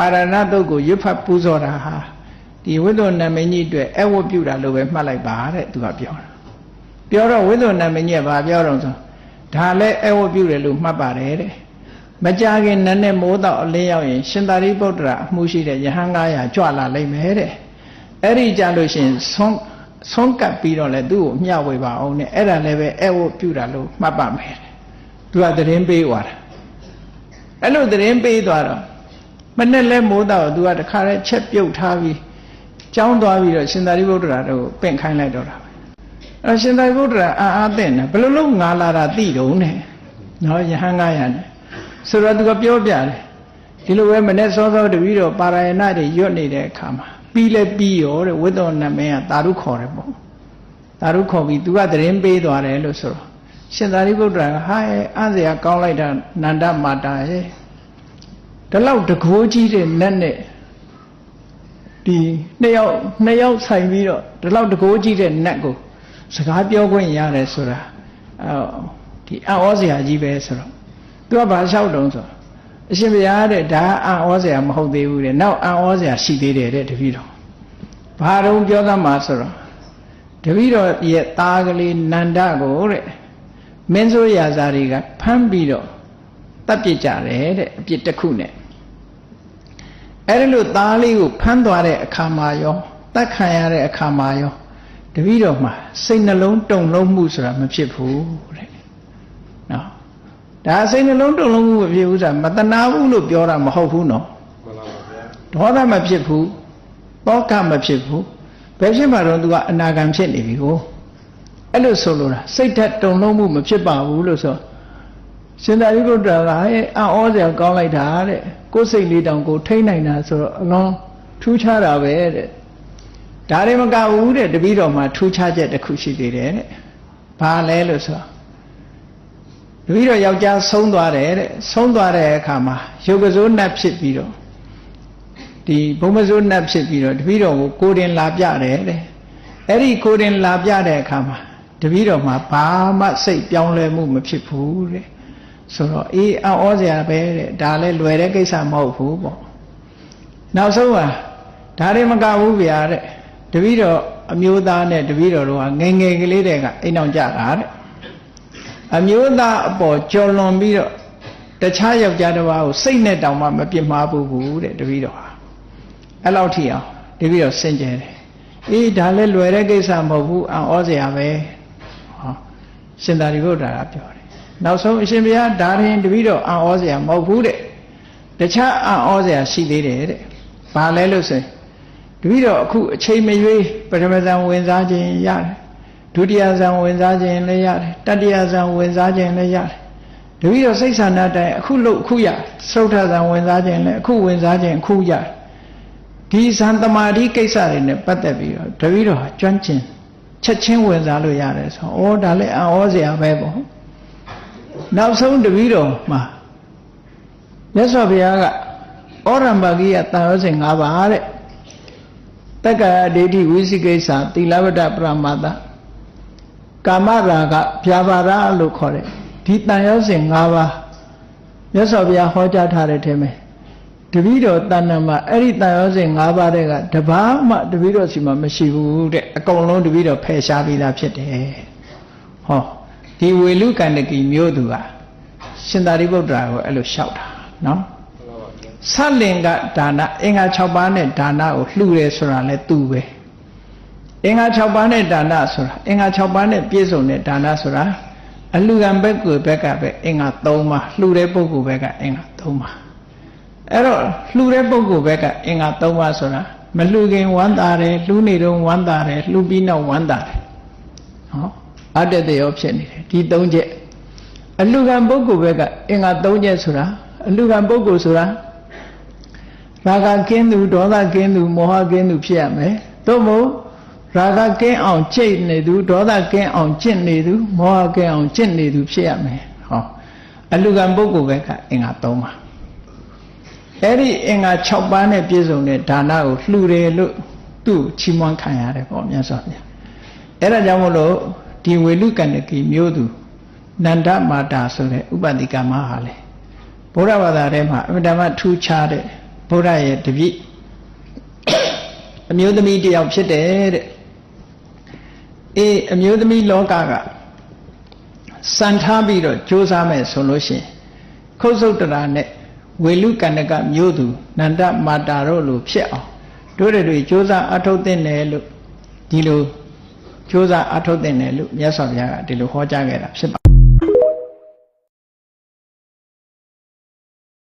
ပါရဏတုတ်ကိုရွတ်ဖတ်ပူဇော်တာဟာဒီဝိသုနာမင်းကြီးအတွက်အဝတ်ပြုတာလို့ပဲမှတ်လိုက်ပါတဲ့သူကပြောတာပြောတော့ဝိသုနာမင်းကြီးကဘာပြောတော့ဆိုဒါလည်းအဝတ်ပြုတယ်လို့မှတ်ပါတယ်တဲ့မကြခင်နည်းနည်းမိုးတော့အလင်းရောက်ရင်ရှင်သာရိပုတ္တရာအမှုရှိတဲ့ယဟန်900ကြွလာလိမ့်မယ်တဲ့အဲ့ဒီကြလို့ရှိရင်ဆုံးဆုံးကပ်ပြီးတော့လဲသူ့ကိုမျှဝေပါအောင်နဲ့အဲ့ဒါလည်းပဲအဝတ်ပြုတာလို့မှတ်ပါမယ်သူကသတင်းပေးသွားတာအဲ့လိုသတင်းပေးသွားတော့ မနဲ့လဲမိုးတော့သူကတခါလဲချက်ပြုတ်ထားပြီးကြောင်းသွားပြီးတော့ရှင်သာရိပုတ္တရာတို့ပင့်ခိုင်းလိုက်တော့တာပဲအဲ့ရှင်သာရိပုတ္တရာအာအာတဲ့နဲ့ဘယ်လိုလုပ်ငါလာတာသိတုံးနဲ့နော်ယဟန်900နဲ့ဆိုတော့သူကပြောပြတယ်ဒီလိုပဲမနဲ့စောစောတပီတော့ပါရယနာတွေရွတ်နေတဲ့အခါမှာပြီးလဲပြီးရောတဲ့ဝိသောနာမင်းကတာရုခေါ်တယ်ပေါ့တာရုခေါ်ပြီးသူကသတင်းပေးသွားတယ်လို့ဆိုတော့ရှင်သာရိပုတ္တရာဟာရဲ့အစရာကောင်းလိုက်တာနန္ဒမာတာရဲ့ ဒီလောက်တကိုးကြီးတဲ့နတ်နဲ့ဒီနှစ်ယောက်နှစ်ယောက်ဆိုင်ပြီးတော့ဒီလောက်တကိုးကြီးတဲ့နတ်ကိုစကားပြောခွင့်ရတယ်ဆိုတာအဲဒီအံ့ဩစရာကြီးပဲဆိုတော့သူကဘာလျှောက်တုံးဆိုအရှင်ဘုရားတဲ့ဒါအံ့ဩစရာမဟုတ်သေးဘူးတဲ့နောက်အံ့ဩစရာရှိသေးတယ်တဲ့တပည့်တော်ဘာတုံးပြောသမှာဆိုတော့တပည့်တော်ရဲ့သားကလေးနန္ဒကိုတဲ့မင်းဆိုရာဇာတွေကဖမ်းပြီးတော့တပ်ပစ်ကြတယ်တဲ့အပြစ်တစ်ခုနဲ့ အဲ့ဒါလို့သားလေးကိုဖမ်းသွားတဲ့အခါမှာရောတတ်ခံရတဲ့အခါမှာရောတပည့်တော်မှာစိတ်နှလုံးတုန်လုံးမှုဆိုတာမဖြစ်ဘူးတဲ့နော်ဒါစိတ်နှလုံးတုန်လုံးမှုမဖြစ်ဘူးဆိုတာမတနာဘူးလို့ပြောတာမဟုတ်ဘူးနော်မှန်ပါဗျာဒေါသမဖြစ်ဘူးတောကမဖြစ်ဘူးဘယ်ဖြစ်မှာတော့ तू ကအနာဂံဖြစ်နေပြီကိုအဲ့လိုဆိုလိုတာစိတ်ဓာတ်တုန်လုံးမှုမဖြစ်ပါဘူးလို့ဆို ရှင်သာရိပုတ္တရာကဟဲ့အံ့ဩစရာကောင်းလိုက်တာတဲ့ကိုယ်စိတ်လေးတောင်ကိုထိမ့်နိုင်တာဆိုတော့အလွန်ထူးခြားတာပဲတဲ့ဒါတွေမကဘူးတဲ့တပည့်တော်မှာထူးခြားချက်တစ်ခုရှိသေးတယ်တဲ့ဘာလဲလို့ဆိုတပည့်တော်ယောက်ျားဆုံးသွားတယ်တဲ့ဆုံးသွားတဲ့အခါမှာရုပ်ကစိုးနတ်ဖြစ်ပြီးတော့ဒီဘုံမစိုးနတ်ဖြစ်ပြီးတော့တပည့်တော်ကိုကိုတင်လာပြတယ်တဲ့အဲ့ဒီကိုတင်လာပြတဲ့အခါမှာတပည့်တော်မှာဘာမှစိတ်ပြောင်းလဲမှုမဖြစ်ဘူးတဲ့ ဆိုတော့အေးအောဩစရာပဲတဲ့ဒါလည်းလွယ်တဲ့ကိစ္စမဟုတ်ဘူးပေါ့နောက်ဆုံးဟာဒါတွေမကဘူးဗျာတဲ့တပည့်တော်အမျိုးသားနဲ့တပည့်တော်တို့ကငယ်ငယ်ကလေးတည်းကအိမ်အောင်ကြတာတဲ့အမျိုးသားအပေါ်ကြော်လွန်ပြီးတော့တခြားယောက်ျားတစ်ပါးကိုစိတ်နဲ့တောင်မှမပြစ်မှားဘူးတဲ့တပည့်တော်ဟာအဲ့လောက်ထိအောင်တပည့်တော်စင်ကြယ်တယ်အေးဒါလည်းလွယ်တဲ့ကိစ္စမဟုတ်ဘူးအံ့ဩစရာပဲဟောရှင်သာရိပုတ္တရာပြောတယ် နောက်ဆုံးအရှင်ဘုရားဒါရင်တပည့်တော်အံ့ဩစရာမဟုတ်ဘူးတဲ့တခြားအံ့ဩစရာရှိသေးတယ်တဲ့ဘာလဲလို့ဆိုရင်တပည့်တော်အခုအချိန်မရွေးပထမဇန်ဝင်စားခြင်းရတယ်ဒုတိယဇန်ဝင်စားခြင်းလည်းရတယ်တတိယဇန်ဝင်စားခြင်းလည်းရတယ်တပည့်တော်စိတ်ဆန္ဒတိုင်းအခုလို့အခုရသုဒ္ဓဇန်ဝင်စားခြင်းလည်းအခုဝင်စားခြင်းအခုရတယ်ဒီဇန်တမာတိကိစ္စတွေနဲ့ပတ်သက်ပြီးတော့တပည့်တော်ကျွမ်းကျင်ချက်ချင်းဝင်စားလို့ရတယ်ဆိုဩဒါလည်းအံ့ဩစရာပဲပေါ့ နောက်ဆုံးတပည့်တော်မှာမြတ်စွာဘုရားကဩရံပါကိယတန်ရောစဉ်၅ပါးတဲ့တက္ကရာဒိဋ္ဌိဝိသိကိစ္စသီလဝတ္တပရမတ္တကာမရာဂဗျာပါဒလို့ခေါ်တယ်ဒီတန်ရောစဉ်၅ပါးမြတ်စွာဘုရားဟောကြားထားတဲ့ထဲမှာတပည့်တော်တဏ္ဍမှာအဲ့ဒီတန်ရောစဉ်၅ပါးတဲ့ကတပားမှတပည့်တော်စီမှာမရှိဘူးတဲ့အကုန်လုံးတပည့်တော်ဖယ်ရှားပြီးသားဖြစ်တယ်ဟော ဒီဝေလူကန္တကီမျိုးသူကရှင်သာရိပုတ္တရာကိုအဲ့လိုလျှောက်တာနော်ဆက်လင်ကဒါနအင်္ဂါ6ပါးနဲ့ဒါနကိုလှူတယ်ဆိုတာလဲသူပဲအင်္ဂါ6ပါးနဲ့ဒါနဆိုတာအင်္ဂါ6ပါးနဲ့ပြည့်စုံတဲ့ဒါနဆိုတာအလှကံဘက်ကိုဘက်ကပဲအင်္ဂါ3ပါးလှူတဲ့ပုဂ္ဂိုလ်ဘက်ကအင်္ဂါ3ပါးအဲ့တော့လှူတဲ့ပုဂ္ဂိုလ်ဘက်ကအင်္ဂါ3ပါးဆိုတာမလှူခင်ဝမ်းသာတယ်လှူနေတော့ဝမ်းသာတယ်လှူပြီးနောက်ဝမ်းသာတယ်ဟော အတ္တတရောဖြစ်နေတယ်ဒီ၃ချက်အလှကံပုဂ္ဂိုလ်ဘက်ကအင်္ဂါ၃ချက်ဆိုတာအလှကံပုဂ္ဂိုလ်ဆိုတာရာဂကင်းသူဒေါသကင်းသူမောဟကင်းသူဖြစ်ရမယ်သို့မဟုတ်ရာဂကင်းအောင်ကြိတ်နေသူဒေါသကင်းအောင်ကျင့်နေသူမောဟကင်းအောင်ကျင့်နေသူဖြစ်ရမယ်ဟောအလူကံပုဂ္ဂိုလ်ဘက်ကအင်္ဂါ၃ပါးအဲ့ဒီအင်္ဂါ6ပါးနဲ့ပြည့်စုံတဲ့ဒါနကိုလှူတယ်လို့သူ့ချီးမွမ်းခံရတယ်ပေါ့မြတ်စွာဘုရားအဲ့ဒါကြောင့်မို့လို့ ဒီဝေလူကန္တကီမျိုးသူနန္ဒမာတာဆိုတဲ့ဥပတိကမဟာလေဘုရားဘာသာထဲမှာအမြဲတမ်းထူးခြားတဲ့ဗုဒ္ဓရဲ့တပည့်အမျိုးသမီးတစ်ယောက်ဖြစ်တယ်တဲ့အေးအမျိုးသမီးလောကကစံထားပြီးတော့ကြိုးစားမယ်ဆိုလို့ရှိရင်ခုတ်ဆုတ်တရာနဲ့ဝေလူကန္နကမျိုးသူနန္ဒမာတာတို့လိုဖြစ်အောင်တို့တွေကြိုးစားအထုတ်တဲ့တယ်လို့ဒီလို ကြိုးစားအထုတ်တဲ့တယ်လို့မြတ်စွာဘုရားကဒီလိုဟောကြားခဲ့တာဖြစ်ပါ